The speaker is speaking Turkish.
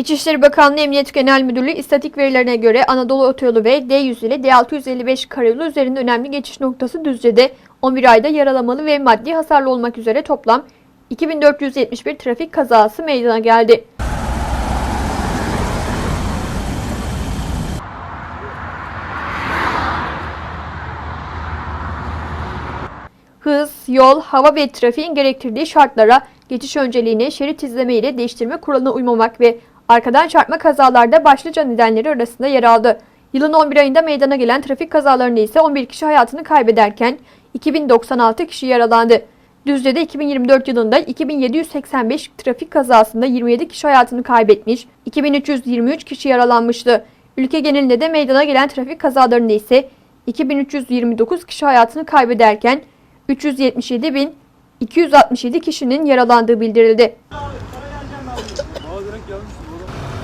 İçişleri Bakanlığı Emniyet Genel Müdürlüğü istatik verilerine göre Anadolu Otoyolu ve D100 ile D655 karayolu üzerinde önemli geçiş noktası Düzce'de 11 ayda yaralamalı ve maddi hasarlı olmak üzere toplam 2471 trafik kazası meydana geldi. hız, yol, hava ve trafiğin gerektirdiği şartlara geçiş önceliğini şerit izleme ile değiştirme kuralına uymamak ve arkadan çarpma kazalarda başlıca nedenleri arasında yer aldı. Yılın 11 ayında meydana gelen trafik kazalarında ise 11 kişi hayatını kaybederken 2096 kişi yaralandı. Düzce'de 2024 yılında 2785 trafik kazasında 27 kişi hayatını kaybetmiş, 2323 kişi yaralanmıştı. Ülke genelinde de meydana gelen trafik kazalarında ise 2329 kişi hayatını kaybederken 377.267 kişinin yaralandığı bildirildi olarak gelmiştim.